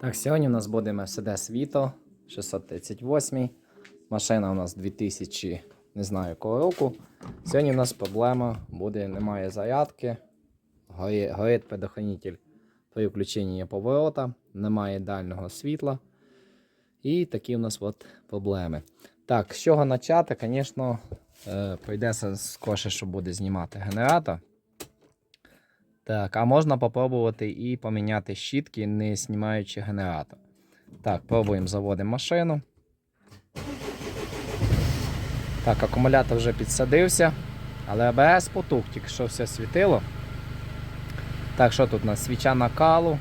Так, сьогодні у нас буде Mercedes Vito 638. Машина у нас 2000, не знаю якого року. Сьогодні у нас проблема буде, немає зарядки, горить, горить предохранитель при включенні поворота, немає дальнього світла. І такі у нас от проблеми. Так, з чого почати, звісно, е, прийдеться скорше, що буде знімати генератор. Так, а можна попробувати і поміняти щітки, не знімаючи генератор. Так, пробуємо заводимо машину. Так, акумулятор вже підсадився, але АБС потух, тільки що все світило. Так, що тут у нас? Свіча накалу,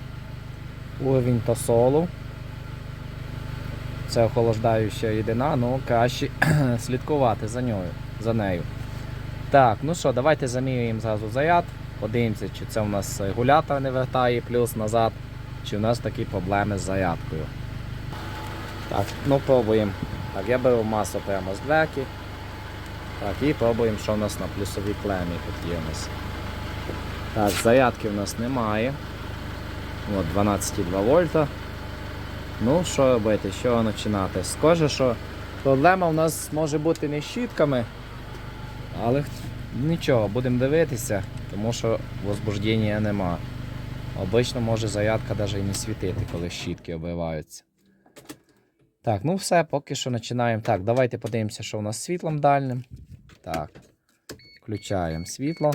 уровень тосолу. Це охолоджуюча рідина, ну краще слідкувати за нею. за нею. Так, ну що, давайте замірюємо зразу заряд. Подивимося, чи це у нас регулятор не вертає плюс назад, чи у нас такі проблеми з зарядкою. Так, ну пробуємо. Так, я беру масу прямо з дверки. Так, і пробуємо, що у нас на плюсовій клемі тут у. Так, зарядки в нас немає. От 12,2 вольта. Ну, що робити, з чого починати? Схоже, що проблема у нас може бути не з щітками, але нічого, будемо дивитися, тому що возбуждення нема. Обично може зарядка навіть і не світити, коли щітки обриваються. Так, ну все, поки що починаємо. Так, давайте подивимося, що у нас з світлом дальним. Так. Включаємо світло.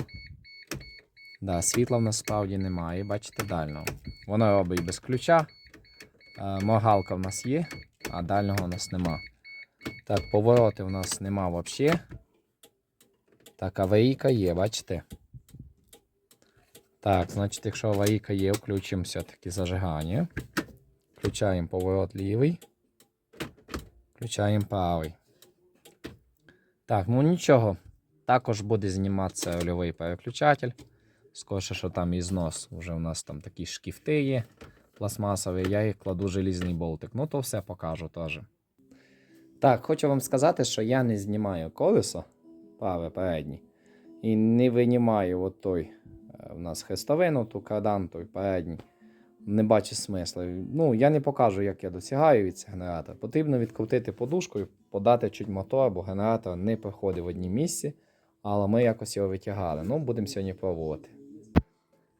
Да, світла в нас справді немає, бачите, дальнього. Воно робить без ключа. Е, Моргалка в нас є, а дальнього у нас нема. Так, повороти у нас нема взагалі. Так, аварійка є, бачите? Так, значить, якщо аварійка є, включимо все-таки зажигання. Включаємо поворот лівий. Включаємо правий. Так, ну нічого. Також буде зніматися рульовий переключатель. Скорше, що там і знос. Уже у нас там такі шкіфти є пластмасові, я їх кладу желізний болтик. Ну, то все покажу теж. Так, хочу вам сказати, що я не знімаю колесо праве переднє. І не винімаю от той е, у нас хрестовину, ту кардан, той передній. Не бачу смисла. Ну, я не покажу, як я досягаю від цього генератора. Потрібно відкрутити подушку і подати чуть мотор, бо генератор не проходить в одній місці, але ми якось його витягали. Ну, будемо сьогодні пробувати.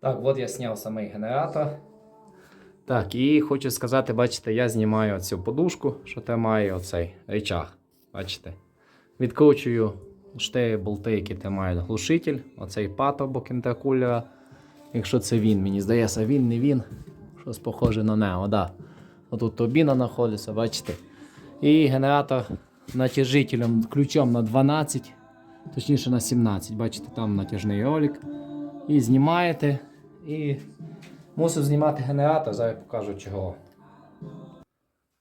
Так, от я зняв самий генератор. Так, і хочу сказати, бачите, я знімаю цю подушку, що тримає оцей речах. Бачите? Відкручую 4 болти, які тримають глушитель, оцей патрубок інтеркулера. Якщо це він, мені здається, він не він. Щось похоже на нього, да. Отут турбіна знаходиться, бачите. І генератор натяжителем ключом на 12, точніше на 17. Бачите, там натяжний ролик. І знімаєте. І Мусив знімати генератор, зараз покажу чого.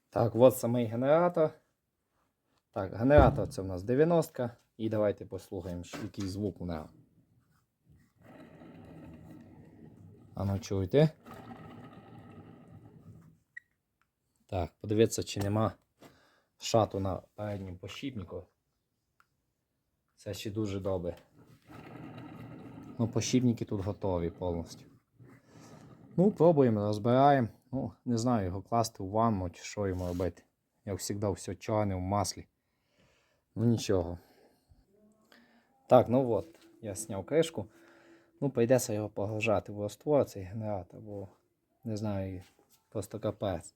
Так, от самий генератор. Так, генератор це у нас 90 І давайте послухаємо, який звук у нього. А ну чуєте? Так, подивіться, чи нема шату на передньому пощіпнику. Це ще дуже добре. Ну, пощіпники тут готові повністю. Ну, пробуємо, розбираємо. Ну, не знаю, його класти в ванну чи що йому робити. Як завжди, все чорне в маслі. Ну нічого. Так, ну от, я зняв кришку. Ну, прийдеться його погружати в раствор цей генератор, бо не знаю, просто капець.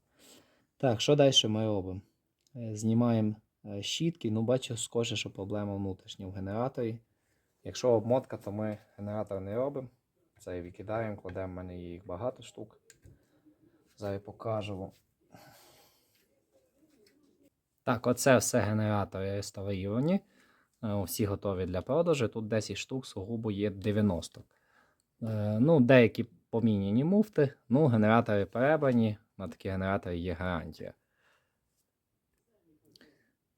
Так, що далі ми робимо? Е, Знімаємо е, щітки, ну бачу, схоже, що проблема внутрішня в генераторі. Якщо обмотка, то ми генератор не робимо. Це викидаємо, кладемо, в мене їх багато штук. Зараз покажу. Так, оце все генератори реставровані. Е, Всі готові для продажу. Тут 10 штук, сугубо є 90. Е, Ну, деякі поміняні муфти, ну, генератори перебрані. На такі генератори є гарантія.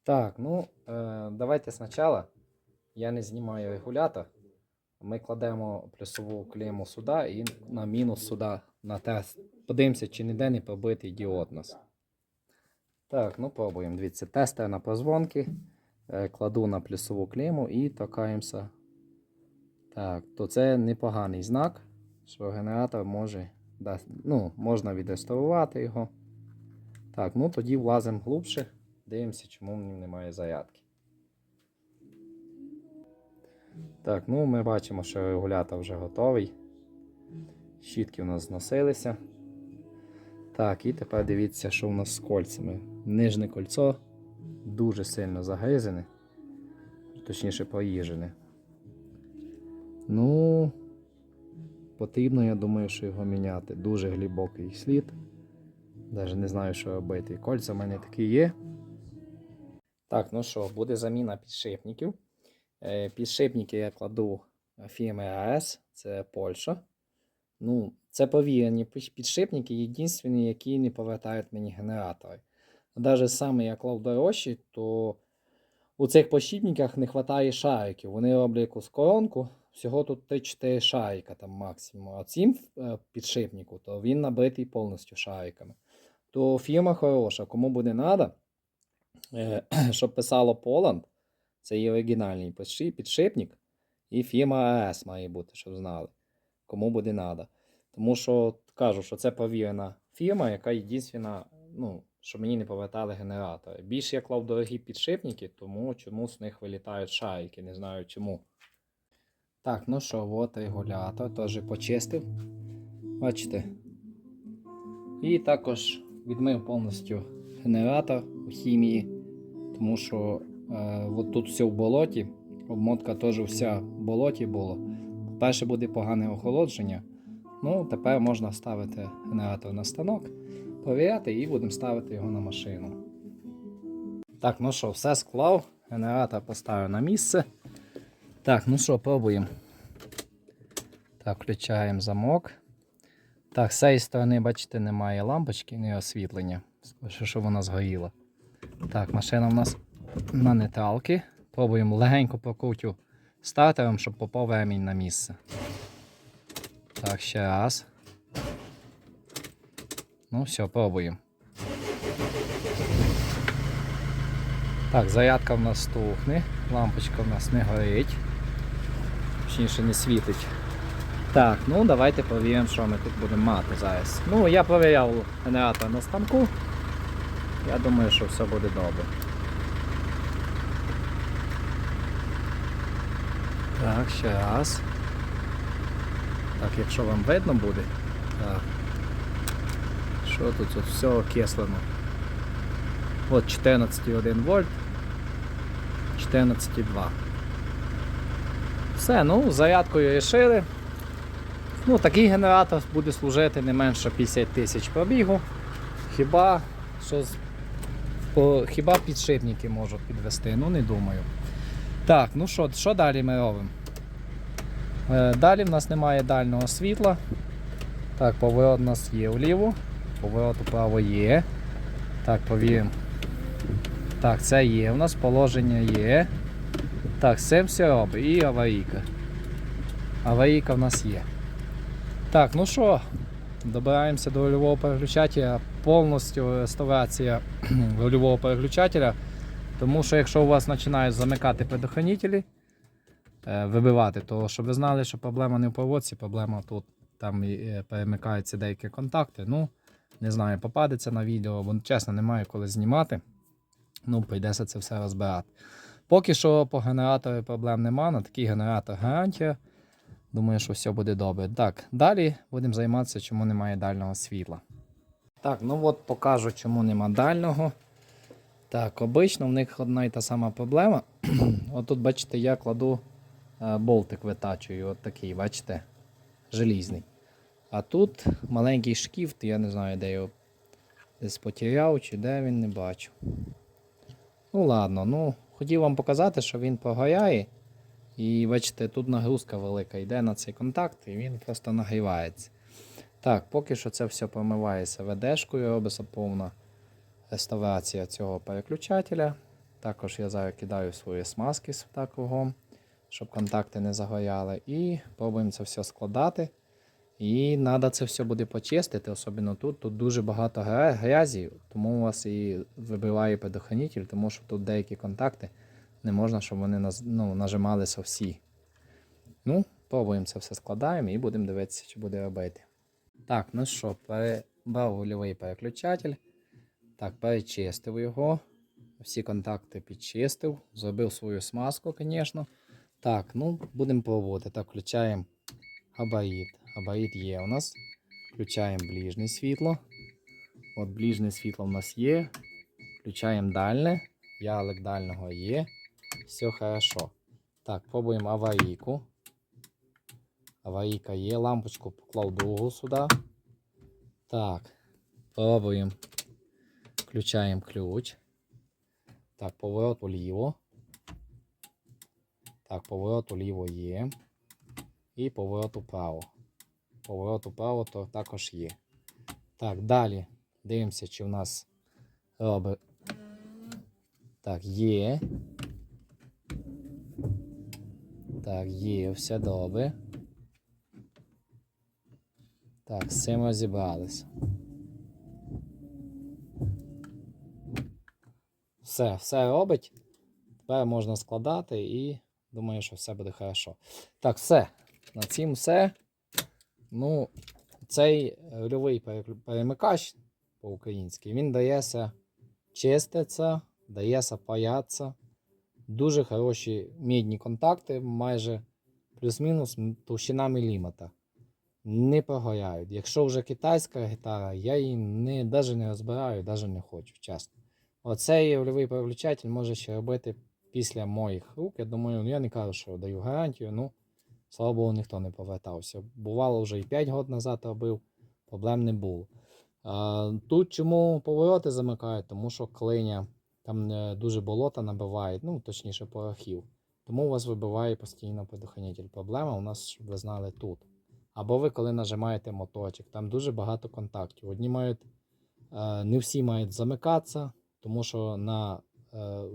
Так, ну, е, давайте спочатку. Я не знімаю регулятор. Ми кладемо плюсову клейму сюди і на мінус сюди на тест. Подивимося, чи ніде не пробитий діод нас. Так, ну пробуємо. Дивіться, тестер на прозвонки. Е, Кладу на плюсову клейму і торкаємося. Так, то це непоганий знак, що генератор може, ну, можна відреставрувати його. Так, ну тоді влазимо глубше, дивимося, чому в ній немає зарядки. Так, ну ми бачимо, що регулятор вже готовий. Щітки у нас зносилися. Так, і тепер дивіться, що у нас з кольцями. Нижнє кольцо дуже сильно загризене, точніше поїжене. Ну, потрібно, я думаю, що його міняти. Дуже глибокий слід. Навіть не знаю, що робити. Кольця в мене такі є. Так, ну що, буде заміна підшипників. Е, Підшипники я кладу фірми АЕС, це Польща. Ну, це повірені підшипники, єдинственні, які не повертають мені генератори. Навіть саме я то у цих підшипниках не вистачає шариків. Вони роблять якусь коронку, всього тут 3-4 шарика там максимум. А цим е, підшипнику, то він набитий повністю шариками. То фірма хороша, кому буде треба, щоб писало Poland, це є оригінальний підшипник, і фірма АЕС має бути, щоб знали, кому буде треба. Тому що кажу, що це повірена фірма, яка єдина, ну, що мені не повертали генератори. Більше я клав дорогі підшипники, тому чомусь з них вилітають шарики, не знаю чому. Так, ну що, от регулятор теж почистив. Бачите? І також відмив повністю генератор у хімії, тому що е, от тут все в болоті, обмотка теж вся в болоті була. Перше буде погане охолодження. Ну, тепер можна ставити генератор на станок, провіряти і будемо ставити його на машину. Так, ну що, все склав, генератор поставив на місце. Так, ну що, пробуємо. Так, включаємо замок. Так, з цієї сторони, бачите, немає лампочки, не освітлення. Скоріше, що вона згоріла. Так, машина в нас на нейтралки. Пробуємо легенько прокрутю стартером, щоб попав ремінь на місце. Так, ще раз. Ну, все, пробуємо. Так, зарядка в нас тухне, лампочка в нас не горить. Точніше не світить. Так, ну давайте перевіримо, що ми тут будемо мати зараз. Ну, я перевіряв генератор на станку. Я думаю, що все буде добре. Так, ще раз. Так, якщо вам видно буде. Так. Що тут? Все окислено. От 14,1 вольт. 14,2. Все, ну, зарядкою рішили. Ну, такий генератор буде служити не менше 50 тисяч пробігу. Хіба що по, хіба підшипники можуть підвести, ну не думаю. Так, ну що, що далі ми робимо? Е, Далі в нас немає дальнього світла. Так, поворот у нас є вліво, поворот вправо є. Так, повіримо. Так, це є. У нас положення є. Так, цим все робить. І аварійка. Аварійка в нас є. Так, ну що, добираємося до рульового переключателя. Повністю реставрація рульового переключателя. Тому що якщо у вас починають замикати предохранителі, е, вибивати, то щоб ви знали, що проблема не в проводці, проблема тут. Там е, перемикаються деякі контакти. Ну, не знаю, попадеться на відео, бо чесно, немає коли знімати. Ну, прийдеться це все розбирати. Поки що по генератору проблем нема, на такий генератор гарантія. Думаю, що все буде добре. Так, далі будемо займатися, чому немає дальнього світла. Так, ну от покажу, чому нема дальнього. Так, обично в них одна і та сама проблема. от тут, бачите, я кладу е, болтик витачую, от такий, бачите, желізний. А тут маленький шкіфт, я не знаю, де його десь потеряв чи де він не бачу. Ну ладно, ну хотів вам показати, що він прогоряє. І бачите, тут нагрузка велика йде на цей контакт, і він просто нагрівається. Так, поки що це все промивається ведешкою, робиться повна реставрація цього переключателя. Також я зараз кидаю свої смазки з такого, щоб контакти не загоряли. І пробуємо це все складати. І треба це все буде почистити, особливо тут. Тут дуже багато гря- грязі, тому у вас і вибиває предохранитель, тому що тут деякі контакти не можна, щоб вони ну, нажималися всі. Ну, пробуємо це все складаємо і будемо дивитися, чи буде робити. Так, ну що, перебрав рульовий переключатель. Так, перечистив його. Всі контакти підчистив. Зробив свою смазку, звісно. Так, ну, будемо пробувати. Так, включаємо габарит. Габарит є у нас. Включаємо ближнє світло. От ближнє світло в нас є. Включаємо дальне. Ялик дальнього є. Все хорошо. Так, пробуємо аварійку. Аварійка є. Лампочку поклав другу сюди. Так. Пробуємо. Включаємо ключ. Так, поворот вліво. Так, поворот вліво є. І поворот вправо. Поворот вправо то також є. Так, далі. Дивимося, чи в нас робить. Так, є. Так, є, все добре. Так, з цим розібралися. Все, все робить. Тепер можна складати і думаю, що все буде хорошо. Так, все. На цім все. Ну, цей рульовий перемикач по-українськи, він дається чиститься, дається паятися. Дуже хороші мідні контакти, майже плюс-мінус товщина міліметра. Не прогоряють. Якщо вже китайська гітара, я її не, навіть не розбираю, навіть не хочу, чесно. Оцей рульовий переключатель може ще робити після моїх рук. Я думаю, ну я не кажу, що даю гарантію. Ну, слава Богу, ніхто не повертався. Бувало, вже і 5 років назад робив, проблем не було. Тут чому повороти замикають? Тому що клиня там е, дуже болота набиває, ну точніше порохів. Тому у вас вибиває постійно предохранитель. Проблема у нас, щоб ви знали, тут. Або ви коли нажимаєте моточок, там дуже багато контактів. Одні мають, е, не всі мають замикатися, тому що на е,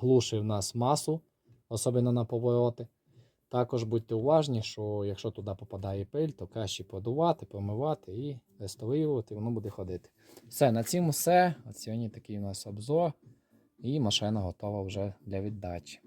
глушить в нас масу, особливо на повороти. Також будьте уважні, що якщо туди попадає пиль, то краще подувати, помивати і реставрувати, воно буде ходити. Все, на цьому все. От сьогодні такий у нас обзор. І машина готова вже для віддачі.